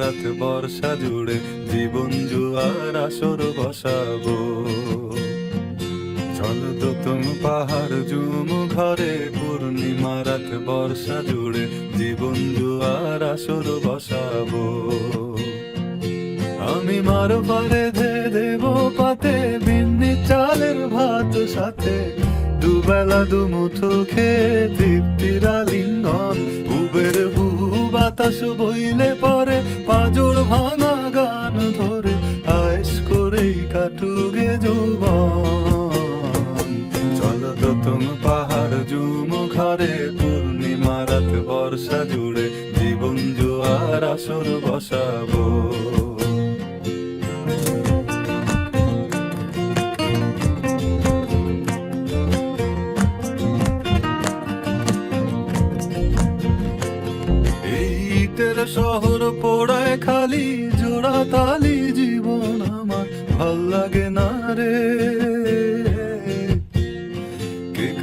রাত বর্ষা জুড়ে জীবন জুয়ার আসর বসাবো। জলদতম পাহাড় জুম ঘরে, পূর্ণিমা রাত বর্ষা জুড়ে জীবন জুয়ার আসর বসাবো। আমি মার পারে ধে দেব পাতে, বিন্নি চালের ভাত সাথে। দুবেলা দুমুঠো খেয়ে তৃপ্তির আলিঙ্গন, উবের বহু বাতাস বইলে পরে পাজর ভাঙা গান ধরে আয়েস করেই কাটুগে যৌবন। চল তো তুম পাহাড় জুম ঘরে, পূর্ণিমা রাত বর্ষা জুড়ে জীবন জোয়ার আসর বসাবো। শহর পোড়ায় খালি, জোড়া তালি, জীবন আমার ভালো লাগে না রে।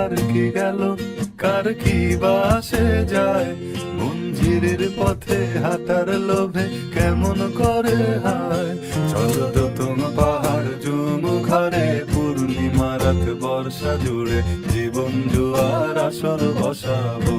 কার কি গেল? কার কি বাসে যায়? মঞ্জিরের পথে হাঁটার লোভে কেমন করে হায়? চল তো তুম পাহাড় জুম ঘরে পূর্ণিমা রাত বর্ষা জুড়ে জীবন জোয়ার আসর বসাবো।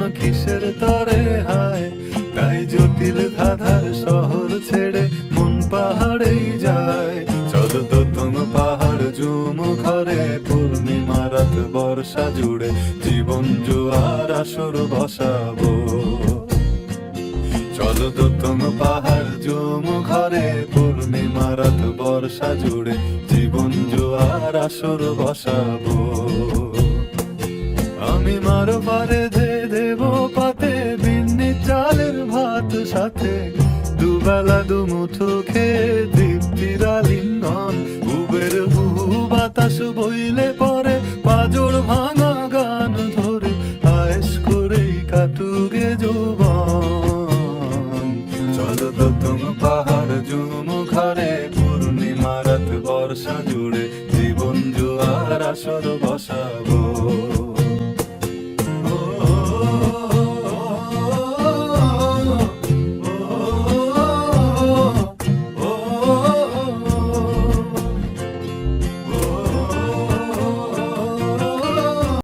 যেমন কিসের তরে হায়? তাই জটিল ধাঁধার শহর ছেড়ে মন পাহাড়েই যায়? চলো তো পাহাড় জুম ঘরে, পূর্ণিমা রাত বর্ষা জুড়ে জীবন জোয়ার আসর বসাবো। চলো তো পাহাড় জুম ঘরে, পূর্ণিমা রাত বর্ষা জুড়ে জীবন জোয়ার আসর বসাবো। আমি মার পারে দেব পাতে বিন্নি চালের ভাত সাথে। দুবেলা খেয়ে তৃপ্তির আলিঙ্গন বহু বাতাস বইলে পরে পাজর ভাঙা গান ধরে আয়েস করেই কাটুগে যৌবন। চলো তো তুম পাহাড় জুম ঘরে পূর্ণিমা রাত বর্ষা জুড়ে জীবন জোয়ার আসর বসাবো।